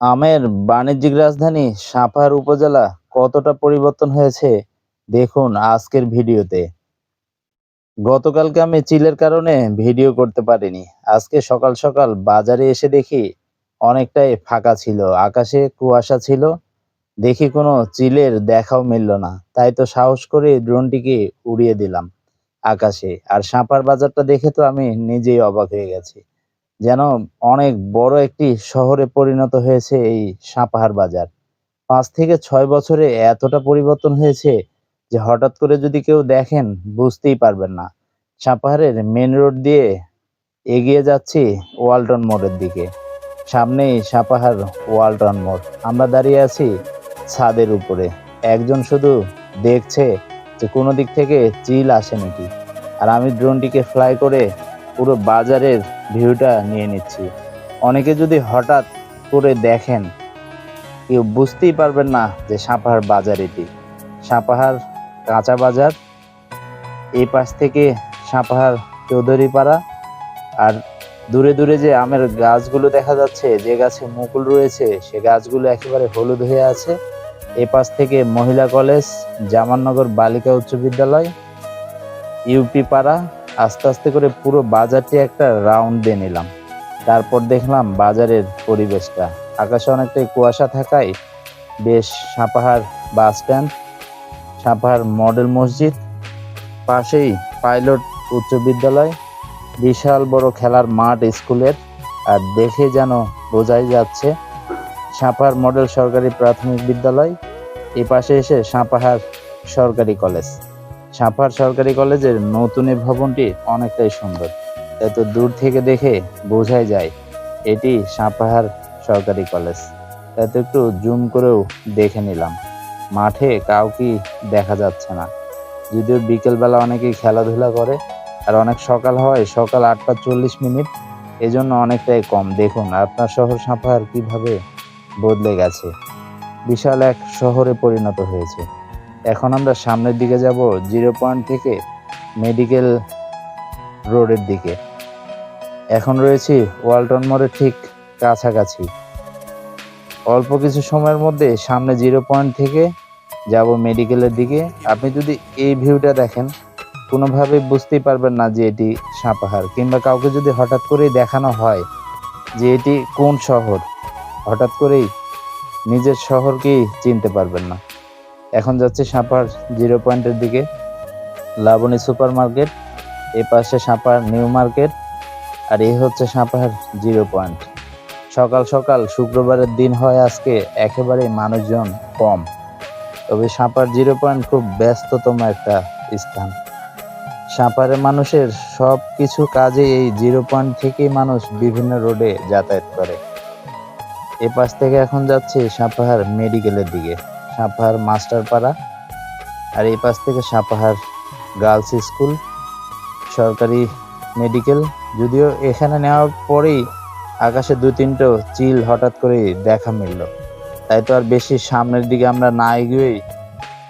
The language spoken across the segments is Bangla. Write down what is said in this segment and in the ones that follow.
আমের বাণিজ্যিক রাজধানী সাপাহার উপজেলা কতটা পরিবর্তন হয়েছে, দেখুন আজকের ভিডিওতে। গতকালকে আমি চিলের কারণে ভিডিও করতে পারিনি। আজকে সকাল সকাল বাজারে এসে দেখি অনেকটাই ফাঁকা ছিল, আকাশে কুয়াশা ছিল। দেখি কোনো চিলের দেখাও মিলল না, তাই তো সাহস করে ড্রোনটিকে উড়িয়ে দিলাম আকাশে। আর সাপার বাজারটা দেখে তো আমি নিজেই অবাক হয়ে গেছি। যেন অনেক বড় একটি শহরে পরিণত হয়েছে এই সাপাহার বাজার। পাঁচ থেকে ছয় বছরে এতটা পরিবর্তন হয়েছে যে হঠাৎ করে যদি কেউ দেখেন, বুঝতেই পারবেন না। সাপাহারের মেন রোড দিয়ে এগিয়ে যাচ্ছি ওয়ালটন মোড়ের দিকে। সামনেই সাপাহার ওয়ালটন মোড়। আমরা দাঁড়িয়ে আছি ছাদের উপরে। একজন শুধু দেখছে যে কোনো দিক থেকে চিল আসে নাকি। আর আমি ড্রোনটিকে ফ্লাই করে পুরো বাজারের ভিউটা নিয়ে নিচ্ছি। অনেকে যদি হঠাৎ করে দেখেন, কেউ বুঝতেই পারবেন না যে সাপাহার বাজার এটি। সাপাহার কাঁচা বাজার, এই পাশ থেকে সাপাহার চৌধুরী পাড়া আর দূরে দূরে যে আমের গাছগুলো দেখা যাচ্ছে, যে গাছে মুকুল রয়েছে, সে গাছগুলো একেবারে হলুদ হয়ে আছে। এ পাশ থেকে মহিলা কলেজ, জামাননগর বালিকা উচ্চ বিদ্যালয়, ইউপি পাড়া আস্তে আস্তে করে পুরো বাজারটি একটা রাউন্ড দিয়ে নিলাম। তারপর দেখলাম বাজারের পরিবেশটা। আকাশে অনেকটাই কুয়াশা থাকায় বেশ Sapahar bus stand, Sapahar model মসজিদ, পাশেই পাইলট উচ্চ বিদ্যালয়, বিশাল বড় খেলার মাঠ স্কুলের, আর দেখে যেন বোঝাই যাচ্ছে সাপাহার মডেল সরকারি প্রাথমিক বিদ্যালয় এ পাশে এসে সাপাহার সরকারি কলেজ। সাপাহার সরকারি কলেজের নতুন এই ভবনটি অনেকটাই সুন্দর। এত দূর থেকে দেখে বোঝাই যায়, এটি সাপাহার সরকারি কলেজ। এত একটু জুম করেও দেখে নিলাম। মাঠে কাউকে দেখা যাচ্ছে না। যদিও বিকেলবেলা অনেকেই খেলাধুলা করে, আর অনেক সকাল হয়, সকাল আটটা চল্লিশ মিনিট। এজন্য অনেকটাই কম। দেখুন, আপনার শহর সাপাহার কীভাবে বদলে গেছে। বিশাল এক শহরে পরিণত হয়েছে। এখন আমরা সামনের দিকে যাব জিরো পয়েন্ট থেকে মেডিকেল রোডের দিকে। এখন রয়েছি ওয়ালটন মোড়ের ঠিক কাছাকাছি। অল্প কিছু সময়ের মধ্যে সামনে জিরো পয়েন্ট থেকে যাব মেডিকেলের দিকে। আপনি যদি এই ভিউটা দেখেন কোনোভাবে বুঝতেই পারবেন না যে এটি সাপাহার, কিংবা কাউকে যদি হঠাৎ করেই দেখানো হয় যে এটি কোন শহর, হঠাৎ করেই নিজের শহরকেই চিনতে পারবেন না। এখন যাচ্ছে সাপার জিরো পয়েন্টের দিকে। লাবণী সুপার মার্কেট, এ পাশে সাপার নিউ মার্কেট, আর এই হচ্ছে সাপার জিরো পয়েন্ট। সকাল সকাল শুক্রবারের দিন হয় আজকে, একেবারেই মানুষজন কম। তবে সাঁপার জিরো পয়েন্ট খুব ব্যস্ততম একটা স্থান। সাপারে মানুষের সব কিছু কাজে এই জিরো পয়েন্ট থেকেই মানুষ বিভিন্ন রোডে যাতায়াত করে। এ পাশ থেকে এখন যাচ্ছে সাপাহার মেডিকেলের দিকে। সাপাহার মাস্টারপাড়া আর এই পাশ থেকে সাপাহার গার্লস স্কুল, সরকারি মেডিকেল। যদিও এখানে নেওয়ার পরেই আকাশে দু তিনটো চিল হঠাৎ করে দেখা মিলল। তাই তো আর বেশি সামনের দিকে আমরা না এগিয়েই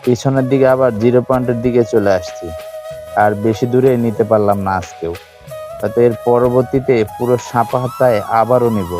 পিছনের দিকে আবার জিরো পয়েন্টের দিকে চলে আসছি। আর বেশি দূরে নিতে পারলাম না আজকেও। হয়তো এর পরবর্তীতে পুরো সাপাহাতায় আবারও নিব।